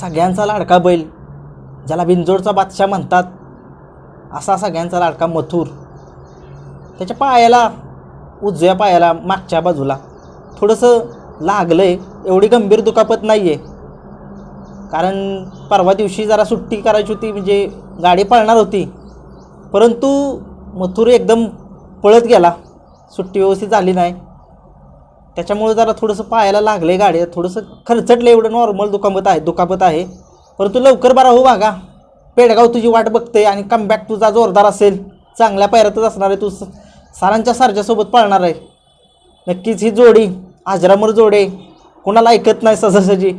सगळ्यांचा लाडका बैल ज्याला बिंजोडचा बादशाह म्हणतात असा सगळ्यांचा लाडका मथुर. त्याच्या पायाला उजव्या पायाला मागच्या बाजूला थोडंसं लागलं आहे एवढी गंभीर दुखापत नाही आहे कारण परवा दिवशी जरा सुट्टी करायची होती म्हणजे गाडी पळणार होती. परंतु मथुर एकदम पळत गेला. सुट्टी व्यवस्थित झाली नाही. त्याच्यामुळे जरा थोडंसं पायाला लागलं आहे गाडी. थोडंसं खरचटलं एवढं नॉर्मल दुखापत आहे दुखापत आहे. परंतु लवकर बरा हो बघा पेडगाव तुझी वाट बघते आणि कमबॅक तुझा जोरदार असेल. चांगल्या पायऱ्यातच असणार आहे तू. स- सरांच्या सारच्यासोबत पळणार आहे. नक्कीच ही जोडी आजरामर जोडे. कोणाला ऐकत नाही सहजासहजी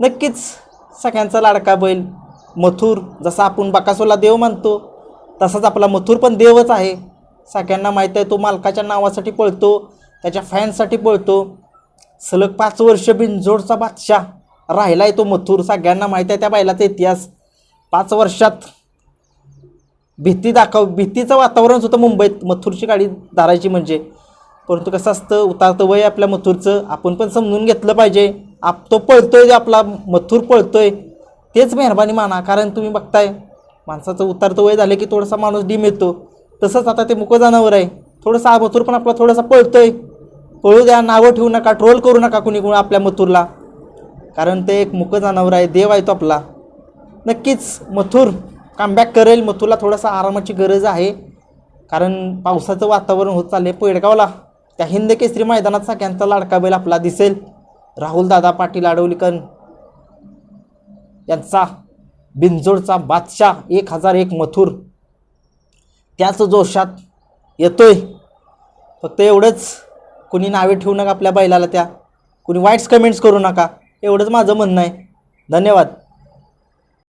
नक्कीच सगळ्यांचा लाडका बैल. मथुर जसा आपण बकासोला देव मानतो तसाच आपला मथुर पण देवच आहे. सगळ्यांना माहीत आहे तो मालकाच्या नावासाठी पळतो. त्याच्या फॅनसाठी पळतो. सलग पाच वर्ष बिनजोडचा बादशाह राहिला आहे तो मथुर. सगळ्यांना माहीत आहे त्या बैलाचा इतिहास. पाच वर्षात भीती दाखव भीतीचं वातावरणच होतं मुंबईत मथुरची गाडी धारायची म्हणजे. परंतु कसं असतं उतारतं वय आपल्या मथुरचं आपण पण समजून घेतलं पाहिजे. आप तो पळतोय जे आपला मथुर पळतोय तेच मेहरबानी माना. कारण तुम्ही बघताय माणसाचं उतारतं वय झालं की थोडासा माणूस डीम येतो. तसंच आता ते मुकं जनावर आहे. थोडंसं हा मथुर पण आपला थोडासा पळतोय. पळू द्या नावं ठेवू नका ट्रोल करू नका कुणी कुणी आपल्या मथुरला. कारण ते एक मुकं जनावर आहे देव आहे तो आपला. नक्कीच मथुर कमबॅक करेल मथुरला थोडासा आरामाची गरज आहे. कारण पावसाचं वातावरण होत चालले पेडगावला. त्या हिंद केसरी मैदानात सगळ्यांचा लाडका बैल आपला दिसेल. राहुल दादा पाटील आडवलीकर यांचा बिनजोडचा बादशाह एक हजार एक मथुर. त्याच जोशात येतोय. फक्त एवढंच. कुणी नावे ठेवू नका आपल्या बैलाला त्या. कुणी वाईट्स कमेंट्स करू नका. एवढंच माझं म्हणणं आहे. धन्यवाद.